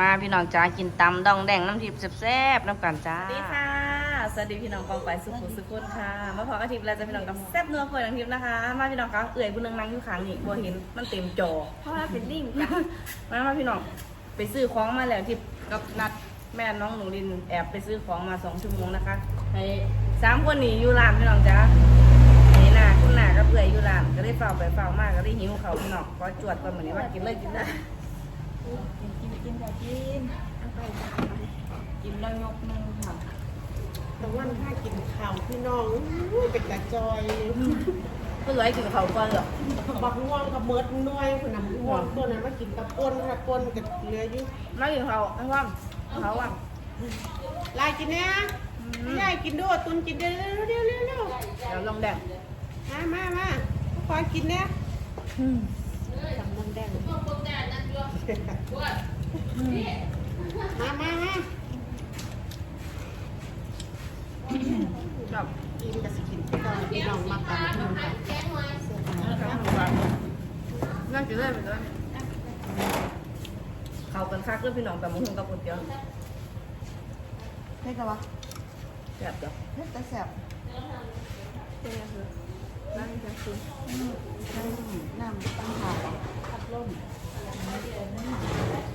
มาพี่น้องจ้ากินตำดองแดงน้ำทิพย์แซ่บๆน้ำกันจ้าสวัสดีค่ะ สวัสดีพี่น้องกองไปสุขุมสุขุนค่ะ มาพอกันทิพย์แล้วจะพี่น้องกับแซ่บเนื้อเฟยน้ำทิพย์นะคะ มาพี่น้องคะเอื่อยบุญนึงนั่งอยู่ข้างนี่บัวเห็นมันเต็มจอ เพราะว่าเป็นลิงจ้ะมามาพี่น้องไปซื้อของมาแล้วทิพย์กับนัดแม่น้องหนูลินแอบไปซื้อของมาสองชั่วโมงนะคะให้สามคนนี้อยู่ร้านพี่น้องจ้าไอ้หน้าคุณหน้าก็เอื่อยอยู่ร้านก็ได้เฝ้าไปเฝ้ามากก็ได้หิวเขาวพี่น้องก็จวดกันเหมือนนี้ว่ากินเลยกินเลย กินกินกินค่ะกินเอาไปจ้ะกินแล้วยกมือค่ะแต่วันถ้ากินข้าวพี่น้องอุ้ยเป็นกระจอยเลยเพื่อให้กินเขาวก่อนเหรอบักง่วงกับเมิดน้อยคนน้ำง่วงตัวนั้นมากินกับป่นกับป่นกับเหลืออยู่มากินเขาไอ้ว่างเขาว่างลายกินเนี่ยยายกินด้วยตุนกินเร็วเร็วเร็วเร็วเดี๋ยวลองแดงมามามาคอยกินเนี่ยทำน้ำแดง มามามากับกินกับสิกินพี่น้องพี่น้องมากันพี่น้องกันนั่งกินเลยไปเลยเขากันคักเรื่องพี่น้องแต่มึงกับคนเดียวเผ็ดกับวะแซ่บจ้ะเผ็ดแต่แสบเป็นไงคือนั่งจะคือน้ำตั้งหากพัดลม Yeah,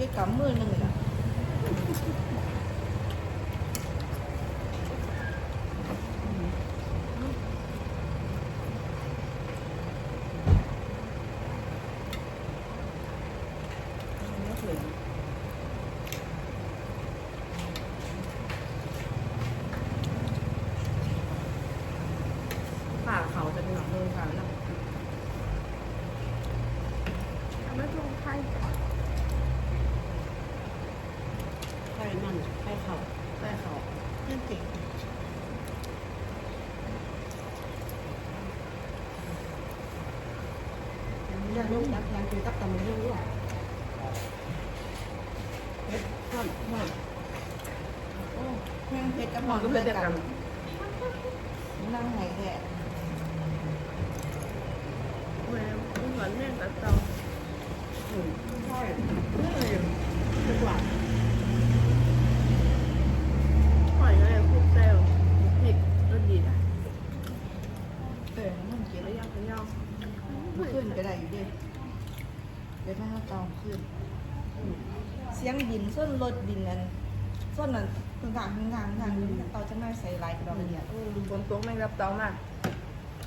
นี่พี่แกกำมือหนึ่งเลยนะ ไม่ถึงผ่าเขาจะเป็นหนังมือค่ะนะไม่ตรงใคร ไข่มันไข่เขา แต่เขา นั่นเก่ง เรื่องลูกยักษ์ยังคือตับตำมันยุ่งด้วยเผ็ดข้าวข้าวโอ้แห้งเผ็ดกับหหมออมก็เป็ ขึ้นก็ได้อยู่ดิเดี๋ยวถ้าเราตองขึ้น เสียงบินส้นรถบินนั้นส้นนั้นทางทางทางทางทางเตาจะไม่ใส่ลายกระดองเดียดฝนตกไม่รับเตามาก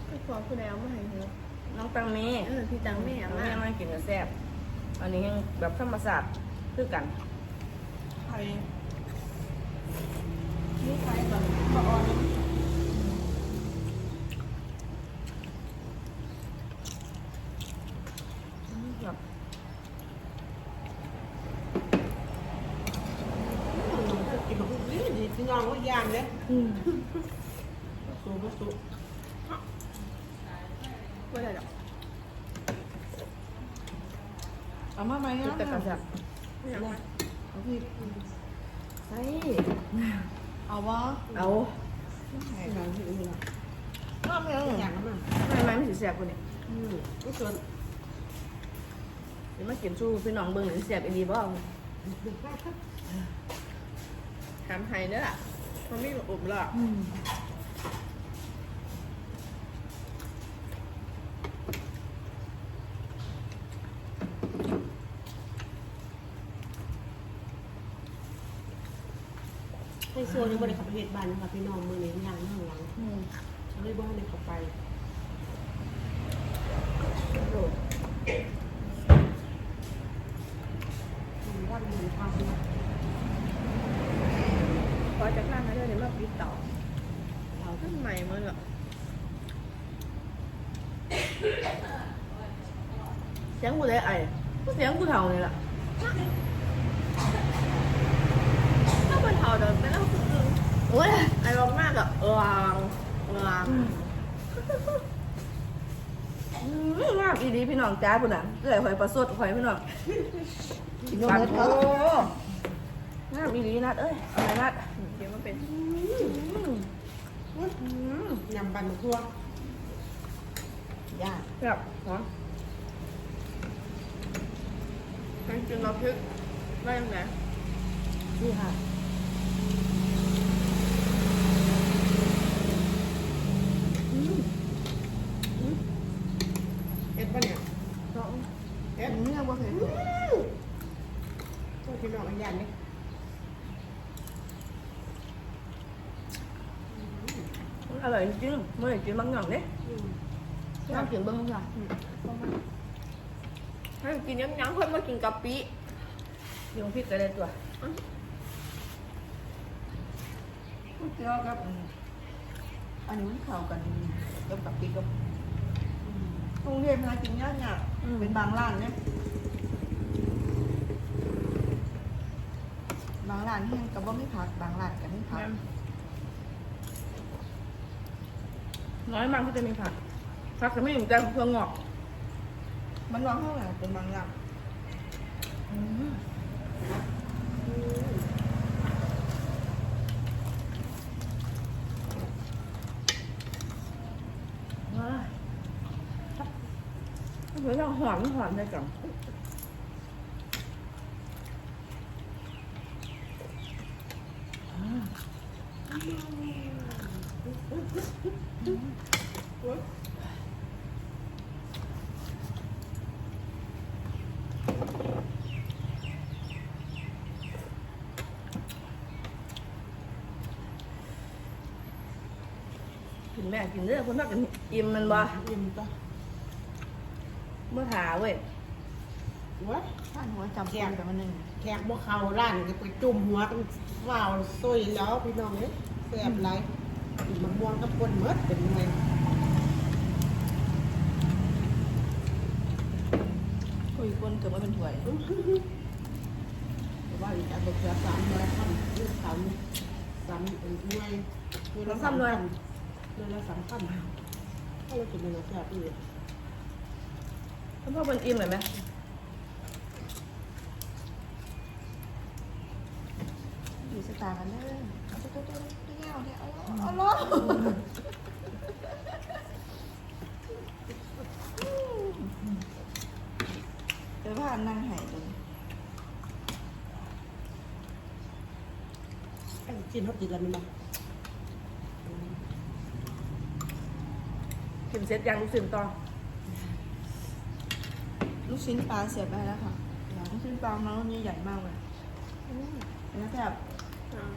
ก็ขอคุณแล้วมาให้เธอน้องตังเมเออพี่ตังแม่แม่มามากินกับแซ่บอันนี้ยังแบบธรรมศาสตร์คือกันไข่นี่ไข่แบบบะออน แบบ กินแบบนี้ดีพี่น้องว่ายาม เนี่ยสูบสูบไม่ได้หรอกเอามาไหมอะแต่กระสับเอาพี่ใช่เอาวะเอาไหนพี่น้องที่อื่นน้ำยังอย่างนั้นทำไมไม่ถือแซ่บคนนี้อืมก็ส่วนเดี๋ยวมาเกินสู้พี่น้องเบิ่งหรือแซ่บอีดีบ้างถามให้เด้อล่ะ มันนี่อมละอืมในส่วนในบริษัทประเทศบ้านนะคะพี่น้องมือเน้นยางข้างหลังอืมฉันเลยบ้านเลยเข้าไปโอ้ ทำไมมันเหรอเสียงกูเลยไอ้เสียงกูเท่าเลยล่ะถ้ามันเท่าเดินไปแล้วคือโอ้ยไอ้ร้องมากอะเออเอออืมงามอีดีพี่น้องจ้าพุ่นน่ะเอื้อยหอยปลาสดหอยพี่น้องกินนมเม็ดโอ้เขางามอีดีนัดเอ้ยอะไรนัดเดี๋ยวมันเป็นยำบันทั่วยากแบบหอมมันกินเราพริกได้ยังไงนี่ค่ะ เอ็ดปะเนี่ย น้อง เอ็ด อืมยังบ่เคยกิน พวกพี่น้องอันยันนี่ อร่อยจริงๆมื่อไหร่กินบางอย่างเนี่ยน้ำกินเบิ้งค่ะให้กินยังยังๆค่อยมากินกะปิเดี๋ยวพริกก็ได้ตัวเกี่ยวกับอืมอันนี้มันเข้ากันกับกับปีกับกรุงเทพนะกินยากเนี่ยเป็นบางร้านเนี่ยบางร้านที่ยังกับว่าไม่ผักบางร้านกับไม่ผัก น้อยมากที่จะมีผักผักจะไม่อยู่แต่เพื่องอก มันวางเท่าไหร่เป็นบางอย่างว้ายเฮ้ยเราหอมหอมได้ก่อน กินแม่กินเด้อคนพักกันอิ่มมันบ่ยิ้มต่อเมื่อถาเว้ยวะท่านหัวจำเป็นแต่มันหนึ่งแขกบ่เข้าร้านก็ไปจุ่มหัวกันว้าวซวยแล้วพี่น้องเนี่ยแซ่บไร กินมะม่วงกับคนเมดเป็นไงคุยคนเกิดมาเป็นถ้วยว่าอีกอันเด็กสามร้อยคำลูกสามสามหน่วยหน่วยละสามคำหน่วยละสามคำถ้าเรากินเนื้อแซ่บอีกคุณพ่อเป็นอิ่มเลยไหมอยู่สตาร์กันเด้อเอาตั วตัวตัวเงี้ยวเนี่ยเอาเอาล้อเดี๋ยวว่านั่งหายตรงไอ้กินเขากินแล้วมั้ยกินเสร็จยังรู้สึกต่อลูกชิ้นปลาเสียบไปแล้วค่ะลูกชิ้นปลามันนี่ใหญ่มากเลยแล้วแบบ อ่า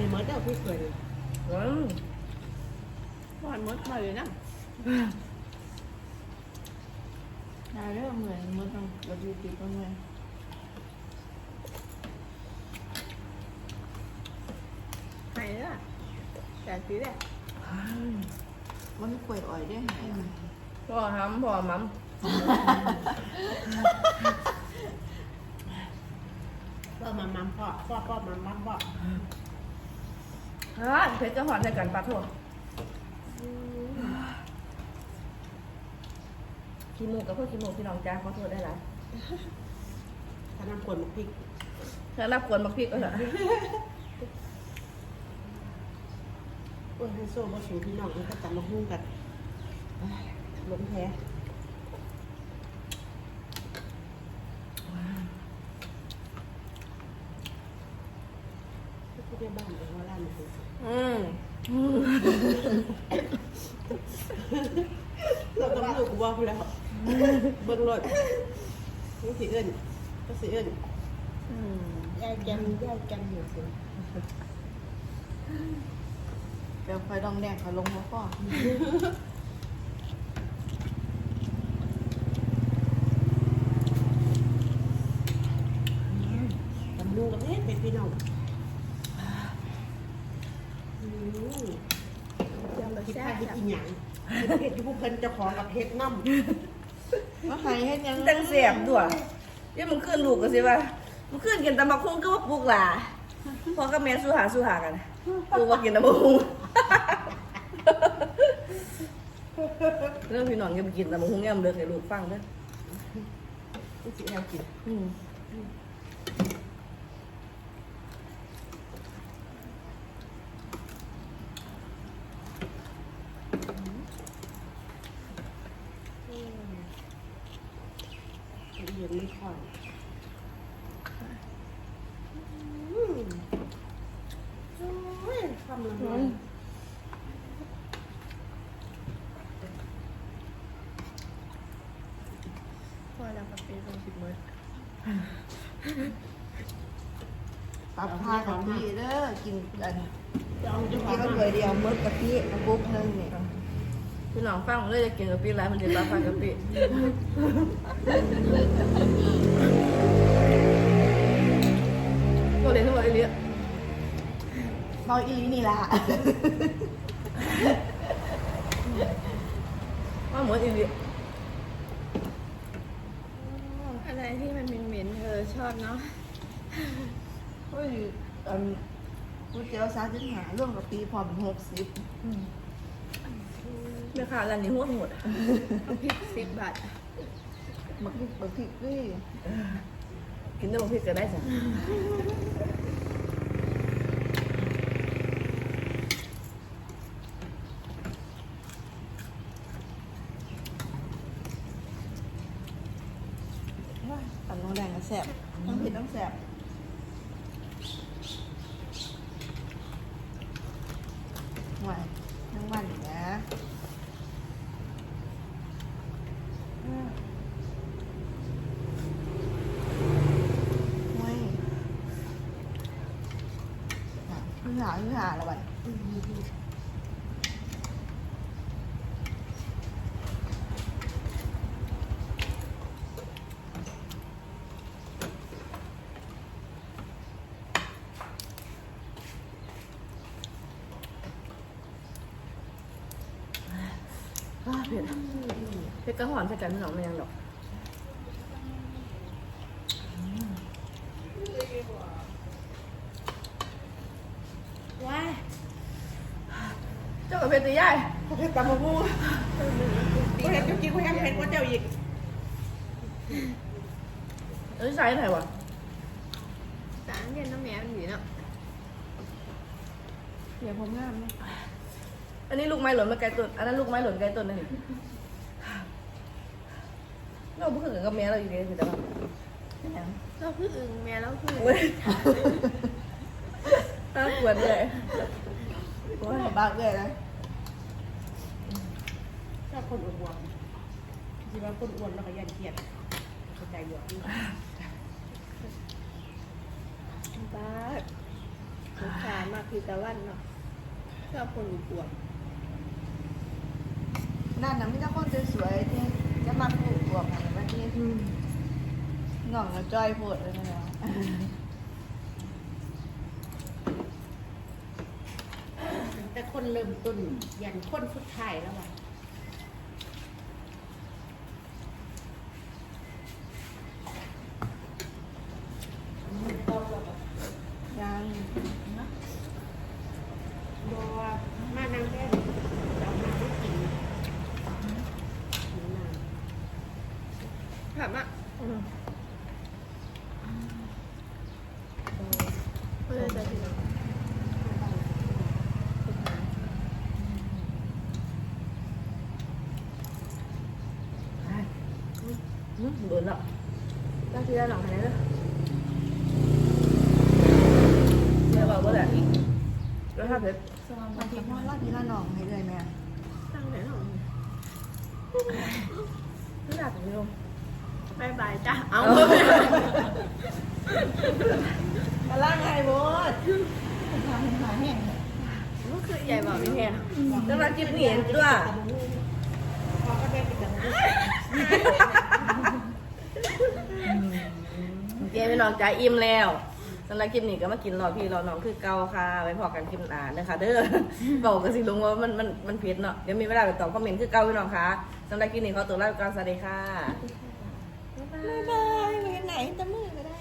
กิน ในเมื่อเด้อพี่เคยอืมหวานมดมาเลยนะได้เริ่มเหมือนมันต้องเราดูติดมันเลยหายแล้วแต่สีแดงมันไม่ป่วยอ่อยได้หายพ่อห้ำพ่อมัมพ่อมามัมพ่อพ่อพ่อมามัมพ่อ ฮ่าเพชรจะหอนในกันปลาทั่วขี้มูกกับพวกขี้มูกพี่น้องจ้าขอโทษได้ละถ้าน้ำคนมาพริกเธอรับกวนมาพริกก็เถอะโอ้ยให้โซ่บ่สูพี่น้องมันก็จับมาหุ้งกันล้มแพ้ ที่เรียกบ้านเองว่าร้านคื ออืมเราต้องอยู่กูว่าพูดแล้ว เบิ้งรถนี่สิเอิ้นก็สิเอิ้นอืมยายแกมยายแกมอยู่สิเดี๋ยวไฟดองแดงเขาลงมาก่อนตำลูกกับเฮ็ดเป็นพี่น้องอืม ยังแบบคิดแซ่ว่าบเฮ็ดอีหยังเฮ็ดอยู่ผู้เพิ่นเจ้าของกับเฮ็ดน้ำมาหายเฮ็ดยังจังเสียบด้วยเดี๋ยวมึงขึ้นลูกกันสิว่ามึงขึ้นกินตำบักหุ่งก็ว่าปลูกหล่ะพ่อกับแม่สู้หาสู้หากันปลูกว่ากินตำบักหุ่งเรื่องพี่น้องจะไปกินตำบักหุ่งย่ำเลิกให้ลูกฟังเด้อนี่สิแอวกิน อืม เรียนไม่ค่อยอืมโอ้ยคำละน้อย พอแล้วกับเป็นตรงสิบเมตรตับพากับพี่เด้อกินกันจะเอาจะกิวานงก็เคยเดียวมดกะทิมาบุ๊กนึงเนี่ยพี่น้องฟังเลยจะกินกะปิร้ายมันจะรับฟังกะปิตัวเรียนทั้งหมดไอ้เลี้ย เมาอีนี่ล่ะว่าเหมือนไอ้เลี้ยอะไรที่มันเหม็นๆเธอชอบเนาะเฮ้ยอันก๋วยเตี๋ยวสามสิบห้าร่วมกับปีพอเป็นหกสิบแม่ค้าร้านนี้หัวหมดเอาพริกสิบบาทบักพริกบักพริกด้วยกินได้บางทีก็ได้จ้ะ ตันน้องแดงก็แสบทั้งเผ็ดทั้งแสบหวานทั้งมันนะอืมโอ้ยขึ้นหาขึ้นหาแล้วไป เผ็ดกระหอนใส่กันน้องไม่ยังดอกว้าเจ้ากับเผ็ดตีใหญ่เขาเฮ็ดตำมะม่วงเขาเฮ็ดจะกินเขายังเฮ็ดกว่าเจ้าอีกเอ้ยใส่ไหนวะสารเย็นน้ำแม่มันอยู่เนาะเดี๋ยวผมงามไหมอันนี้ลูกไม้หล่นมาไกลต้นอันนั้นลูกไม้หล่นไกลต้นนั่นนี่ เราเพิ่งกับแม่เราอยู่ดีคือแต่ว่าเป็นยังเราคืออึ่งแม่เราคือโอ้ยตาปวดเลยโอ้ยบ้าเลยนะถ้าคนอ้วนๆคิดว่าคนอ้วนแล้วก็ยันเครียดเข้าใจอยู่บ้าลูกค้ามากคือตะวันเนาะชอบคนอวบนั่นน่ะไม่ใช่คนสวยๆที่จะมาปลูก บวกอะไรแบบนี้หน่องแล้วจ้อยปวดเลยนะเนาะแต่คนเริ่มต้นยันคนสุดท้ายแล้วว่ะ เรือหลังไหนล่ะเรือว่าบ่ได้แล้วถ้าเผ็ดสางนที่พ่อรอดนี้ละหลองให้เลยแม่ตั้งไหนหนองไม่อยากถึงลมบายบายจ้าเอามาล่างไงบอสามาแห้งคือใหญ่บอกไม่แห้งต้องรับจิบเหนียนด้วยพอก็ได้กินกัน โอเคพี่น้องจ๋าอิ่มแล้วสำหรับคลิปนี้ก็มากินรอพี่รอน้องคือเกาค่ะไว้พอกันคลิปหน้านะคะเด้อบอกกันสิลุงว่ามันมันมันเผ็ดเนาะเดี๋ยวมีเวลาไปตอบคอมเมนต์คือเกาพี่น้องค่ะสำหรับคลิปนี้ขอตัวลาไปก่อนสวัสดีค่ะบ๊ายบายไปไหนจะมือก็ได้